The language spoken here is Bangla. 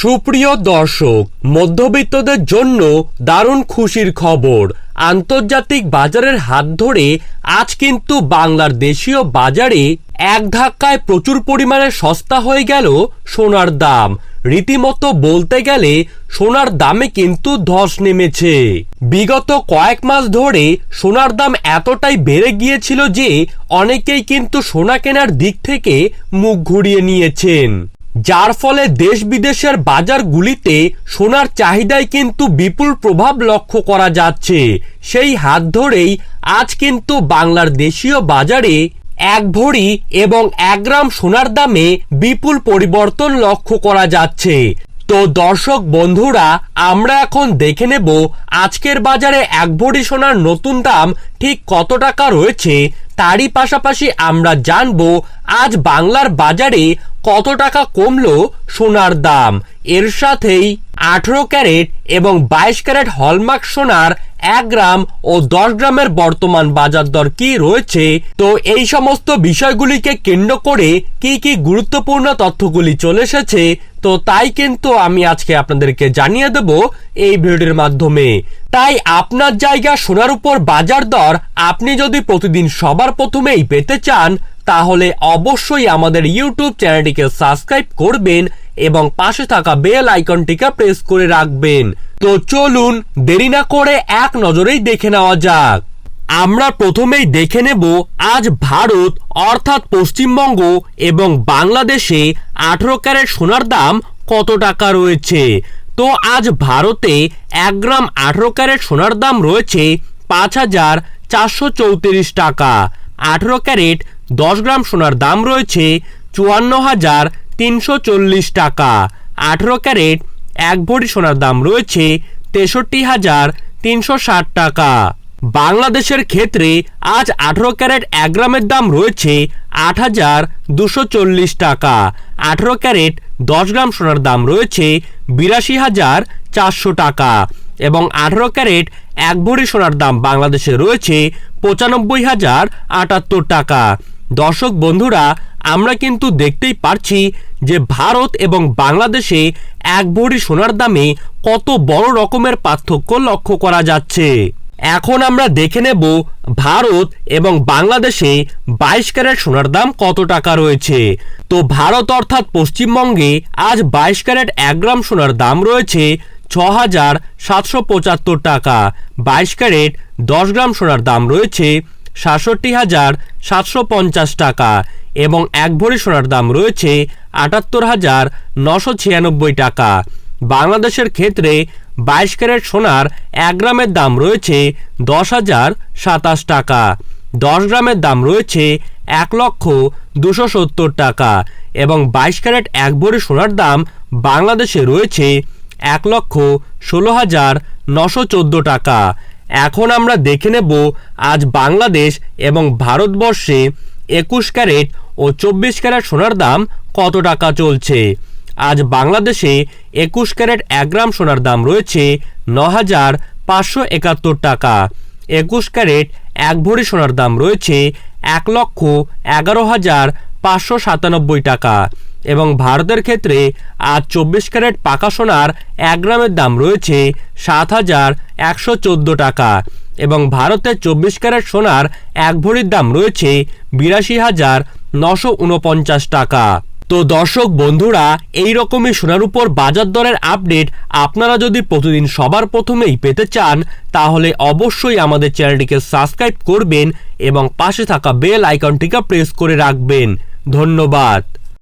সুপ্রিয় দর্শক, মধ্যবিত্তদের জন্য দারুণ খুশির খবর। আন্তর্জাতিক বাজারের হাত ধরে আজ কিন্তু বাংলার দেশীয় বাজারে এক ধাক্কায় প্রচুর পরিমাণে সস্তা হয়ে গেল সোনার দাম। রীতিমতো বলতে গেলে সোনার দামে কিন্তু ধস নেমেছে। বিগত কয়েক মাস ধরে সোনার দাম এতটাই বেড়ে গিয়েছিল যে অনেকেই কিন্তু সোনা কেনার দিক থেকে মুখ ঘুরিয়ে নিয়েছেন। যার ফলে দেশ বিদেশের বাজারগুলিতে সোনার চাহিদায় কিন্তু বিপুল প্রভাব লক্ষ্য করা যাচ্ছে। সেই হাত ধরেই আজ কিন্তু বাংলার দেশীয় বাজারে এক ভরি এবং এক গ্রাম সোনার দামে বিপুল পরিবর্তন লক্ষ্য করা যাচ্ছে। তো দর্শক বন্ধুরা, আমরা এখন দেখে নেব আজকের বাজারে এক ভরি সোনার নতুন দাম ঠিক কত টাকা রয়েছে। তারই পাশাপাশি আমরা জানব আজ বাংলার বাজারে কত টাকা কমলো সোনার দাম। এর সাথেই আঠেরো ক্যারেট এবং বাইশ ক্যারেট হলমার্ক সোনার এক গ্রাম ও দশ গ্রামের বর্তমান বাজার দর কি রয়েছে? তো এই সমস্ত বিষয়গুলিকে কেন্দ্র করে কি কি গুরুত্বপূর্ণ তথ্যগুলি চলে এসেছে, তো তাই কিন্তু আমি আজকে আপনাদেরকে জানিয়ে দেব এই ভিডিওর মাধ্যমে। তাই আপনার জায়গা সোনার উপর বাজার দর আপনি যদি প্রতিদিন সবার প্রথমেই পেতে চান, তাহলে অবশ্যই আমাদের ইউটিউব চ্যানেলটিকে সাবস্ক্রাইব করবেন এবং পাশে থাকা বেল আইকনটিকে প্রেস করে রাখবেন। তো চলুন, দেরি না করে এক নজরেই দেখে নেওয়া যাক। আমরা প্রথমেই দেখে নেব, আজ ভারত, অর্থাৎ পশ্চিমবঙ্গ এবং বাংলাদেশে আঠেরো ক্যারেট সোনার দাম কত টাকা রয়েছে? তো আজ ভারতে এক গ্রাম আঠেরো ক্যারেট সোনার দাম রয়েছে পাঁচ হাজার চারশো চৌত্রিশ টাকা। আঠেরো ক্যারেট দশ গ্রাম সোনার দাম রয়েছে চুয়ান্ন হাজার তিনশো চল্লিশ টাকা। আঠেরো ক্যারেট, এক ভরি সোনার দাম রয়েছে তেষট্টি হাজার তিনশো ষাট টাকা। বাংলাদেশের ক্ষেত্রে আজ আঠেরো ক্যারেট এক গ্রামের দাম রয়েছে আট হাজার দুশো চল্লিশ টাকা। আঠেরো ক্যারেট দশ গ্রাম সোনার দাম রয়েছে বিরাশি হাজার চারশো টাকা এবং আঠেরো ক্যারেট এক ভরি সোনার দাম বাংলাদেশে রয়েছে পঁচানব্বই হাজার আটাত্তর টাকা। দর্শক বন্ধুরা আমরা কিন্তু দেখতেই পারছি যে ভারত এবং বাংলাদেশে এক ভরি সোনার দামে কত বড় রকমের পার্থক্য লক্ষ্য করা যাচ্ছে। এখন আমরা দেখে নেব ভারত এবং বাংলাদেশে বাইশ ক্যারেট সোনার দাম কত টাকা রয়েছে। তো ভারত অর্থাৎ পশ্চিমবঙ্গে আজ বাইশ ক্যারেট এক গ্রাম সোনার দাম রয়েছে ছ হাজার সাতশো পঁচাত্তর টাকা। বাইশ ক্যারেট দশ গ্রাম সোনার দাম রয়েছে সাতষট্টি হাজার সাতশো পঞ্চাশ টাকা। এবং এক ভরি সোনার দাম রয়েছে আটাত্তর হাজার নশো ছিয়ানব্বই টাকা। বাংলাদেশের ক্ষেত্রে বাইশ ক্যারেট সোনার এক গ্রামের দাম রয়েছে দশ হাজার সাতাশ টাকা। দশ গ্রামের দাম রয়েছে এক লক্ষ দুশো সত্তর টাকা এবং বাইশ ক্যারেট এক ভরি সোনার দাম বাংলাদেশে রয়েছে এক লক্ষ ষোলো হাজার নশো চোদ্দ টাকা। এখন আমরা দেখে নেব আজ বাংলাদেশ এবং ভারতবর্ষে একুশ ক্যারেট ও চব্বিশ ক্যারেট সোনার দাম কত টাকা চলছে? আজ বাংলাদেশে একুশ ক্যারেট এক গ্রাম সোনার দাম রয়েছে ন হাজার পাঁচশো একাত্তর টাকা। একুশ ক্যারেট এক ভরি সোনার দাম রয়েছে এক লক্ষ এগারো হাজার পাঁচশো সাতানব্বই টাকা। এবং ভারতের ক্ষেত্রে আজ চব্বিশ ক্যারেট পাকা সোনার এক গ্রামের দাম রয়েছে সাত হাজার একশো চোদ্দ টাকা। এবং ভারতের চব্বিশ ক্যারেট সোনার এক ভরির দাম রয়েছে বিরাশি হাজার নশো উনপঞ্চাশ টাকা। তো দর্শক বন্ধুরা, এই রকমই সোনার উপর বাজার দরের আপডেট আপনারা যদি প্রতিদিন সবার প্রথমেই পেতে চান, তাহলে অবশ্যই আমাদের চ্যানেলটিকে সাবস্ক্রাইব করবেন এবং পাশে থাকা বেল আইকনটিকে প্রেস করে রাখবেন। ধন্যবাদ।